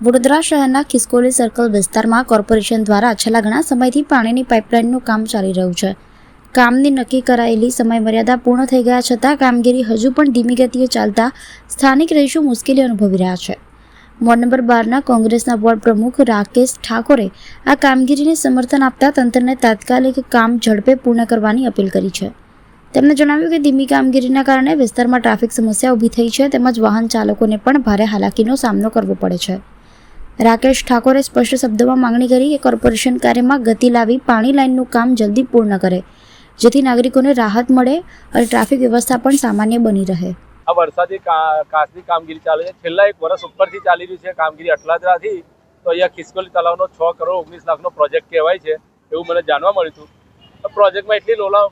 વડોદરા શહેરના ખિસકોલી સર્કલ વિસ્તારમાં કોર્પોરેશન દ્વારા છેલ્લા ઘણા સમયથી પાણીની પાઇપલાઇનનું કામ ચાલી રહ્યું છે. કામની નક્કી કરાયેલી સમયમર્યાદા પૂર્ણ થઈ ગયા છતાં કામગીરી હજુ પણ ધીમી ગતિએ ચાલતા સ્થાનિક રહીશો મુશ્કેલી અનુભવી રહ્યા છે. વોર્ડ નંબર બારના કોંગ્રેસના વોર્ડ પ્રમુખ રાકેશ ઠાકોરે આ કામગીરીને સમર્થન આપતા તંત્રને તાત્કાલિક કામ ઝડપે પૂર્ણ કરવાની અપીલ કરી છે. તેમણે જણાવ્યું કે ધીમી કામગીરીના કારણે વિસ્તારમાં ટ્રાફિક સમસ્યા ઊભી થઈ છે તેમજ વાહન ચાલકોને પણ ભારે હાલાકીનો સામનો કરવો પડે છે. રાકેશ ઠાકોરે સ્પષ્ટ શબ્દોમાં માંગણી કરી કે કોર્પોરેશન કાર્યમાં ગતિ લાવી પાણી લાઇનનું કામ જલ્દી પૂર્ણ કરે, જેથી નાગરિકોને રાહત મળે અને ટ્રાફિક વ્યવસ્થા પણ સામાન્ય બની રહે. આ વરસાદી કાચની કામગીરી ચાલે છે. છેલ્લા એક વર્ષ ઉપરથી ચાલી રહ્યું છે કામગીરી અટલાદરાથી તો અહીંયા ખિસકોલી તળાવનો છ કરોડ ઓગણીસ લાખનો પ્રોજેક્ટ કહેવાય છે, એવું મને જાણવા મળ્યું હતું. પ્રોજેક્ટમાં એટલી લોલા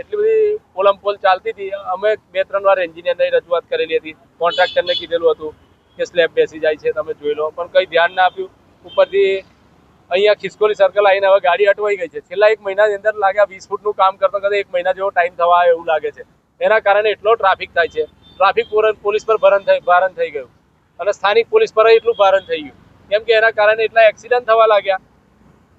એટલી બધી પોલમપોલ ચાલતી હતી. અમે બે ત્રણ વાર એન્જિનિયરને રજૂઆત કરેલી હતી, કોન્ટ્રાક્ટરને કીધેલું હતું. કે સ્લેબ બેસી જાય છે, તમે જોઈ લો. પણ કંઈ ધ્યાન ના આપ્યું. ઉપરથી અહીંયા ખિસકોલી સર્કલ આવીને હવે ગાડી અટવાઈ ગઈ છે. છેલ્લા એક મહિનાની અંદર લાગ્યા વીસ ફૂટનું કામ કરતા કરતા એક મહિના જેવો ટાઈમ થવા આવે એવું લાગે છે. એના કારણે એટલો ટ્રાફિક થાય છે. ટ્રાફિક પોલીસ પર ભરણ થઈ, ભારણ થઈ ગયું. અને સ્થાનિક પોલીસ પર એટલું ભારણ થઈ ગયું. કેમ કે એના કારણે એટલા એક્સિડન્ટ થવા લાગ્યા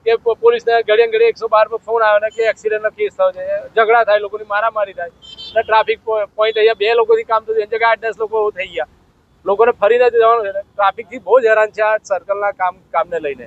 કે પોલીસને ઘડીએ ઘડીએ એકસો બાર પર ફોન આવે કે એક્સિડન્ટનો કેસ થયો છે. ઝઘડા થાય, લોકોની મારામારી થાય. અને ટ્રાફિક પોઈન્ટ અહીંયા બે લોકોથી કામ થતું એની જગ્યાએ આઠ દસ લોકો થઈ ગયા. લોકોને ફરીને જવાનું ટ્રાફિકથી બહુ જ હેરાન છે આ સર્કલના કામ કામને લઈને.